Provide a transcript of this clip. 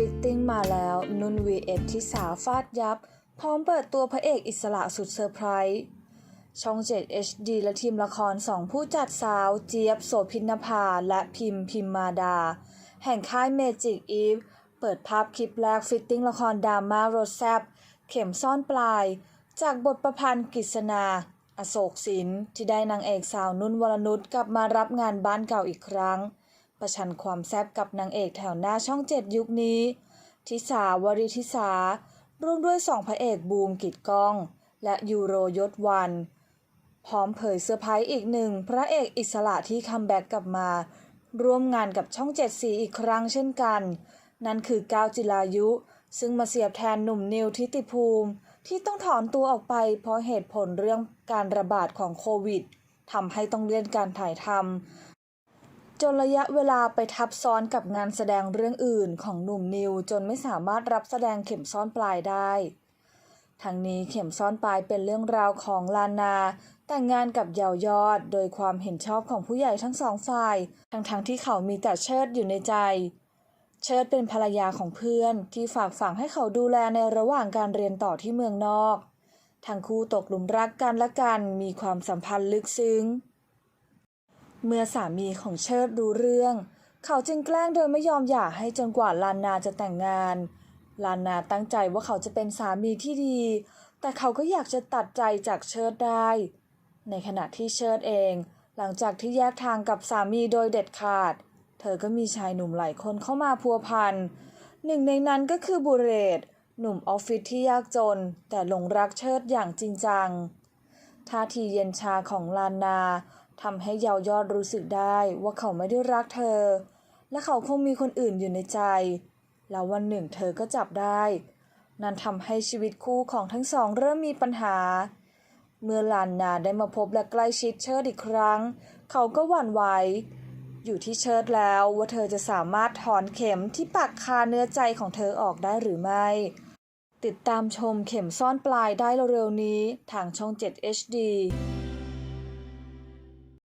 ฟิตติ้งมาแล้ว นุ่น vs ทิสาฟาดยับ พร้อมเปิดตัวพระเอกอิสระสุดเซอร์ไพรส์ ช่อง 7 HD และทีมละครสองผู้จัดสาว เจี๊ยบ โสพินภา และพิมพ์ พิมมาดา แห่งค่ายเมจิกอีฟ เปิดภาพคลิปแรกฟิตติ้งละครดราม่ารสแซบเข็มซ่อนปลาย จากบทประพันธ์กฤษณา อโศกสินที่ได้นางเอกสาวนุ่นวรนุชกลับมารับงานบ้านเก่าอีกครั้ง ประชันความแซบกับนางเอกแถวหน้าช่องเจ็ดยุคนี้ ทิสาวริทิสา ร่วมด้วยสองพระเอกบูมกิดก้อง และยูโรยศวัน พร้อมเผยเซอร์ไพรส์อีกหนึ่ง พระเอกอิสระที่คัมแบ็กกลับมา ร่วมงานกับช่องเจ็ดสีอีกครั้งเช่นกัน นั่นคือก้าวจิรายุ ซึ่งมาเสียบแทนหนุ่มนิวทิติภูมิ ที่ต้องถอนตัวออกไปเพราะเหตุผลเรื่องการระบาดของโควิดทำให้ต้องเลื่อนการถ่ายทำ จนระยะเวลาไปทับซ้อนกับงานแสดงเรื่องอื่นของหนุ่มนิวจนไม่สามารถรับแสดงเข็มซ่อนปลายได้ทั้งนี้เข็มซ่อนปลายเป็นเรื่องราวของลานา แต่งงานกับเยาวยอด โดยความเห็นชอบของผู้ใหญ่ทั้งสองฝ่าย ทั้งๆที่เขามีแต่เชิดอยู่ในใจ เชิดเป็นภรรยาของเพื่อนที่ฝากฝังให้เขาดูแลในระหว่างการเรียนต่อที่เมืองนอก ทั้งคู่ตกหลุมรักกันและกันมีความสัมพันธ์ลึกซึ้ง เมื่อสามีของเชิดรู้เรื่อง เขาจึงแกล้งโดยไม่ยอมหย่าให้จนกว่าลานนาจะแต่งงาน ลานนาตั้งใจว่าเขาจะเป็นสามีที่ดี แต่เขาก็อยากจะตัดใจจากเชิดได้ ในขณะที่เชิดเอง หลังจากที่แยกทางกับสามีโดยเด็ดขาด เธอก็มีชายหนุ่มหลายคนเข้ามาพัวพัน หนึ่งในนั้นก็คือบุเรศหนุ่มออฟฟิศที่ยากจน แต่หลงรักเชิดอย่างจริงจัง ท่าทีเย็นชาของลานนาทำให้เยาวยอดรู้สึกได้ว่าเขาไม่ได้รักเธอ และเขาคงมีคนอื่นอยู่ในใจ แล้ววันหนึ่งเธอก็จับได้ นั่นทำให้ชีวิตคู่ของทั้งสองเริ่มมีปัญหา เมื่อลานนาได้มาพบและใกล้ชิดเชิดอีกครั้ง เขาก็หวั่นไหวอยู่ที่เชิดแล้วว่าเธอจะสามารถถอนเข็มที่ปักคาเนื้อใจของเธอออกได้หรือไม่ ติดตามชมเข็มซ่อนปลายได้เร็วๆนี้ทางช่อง 7 HD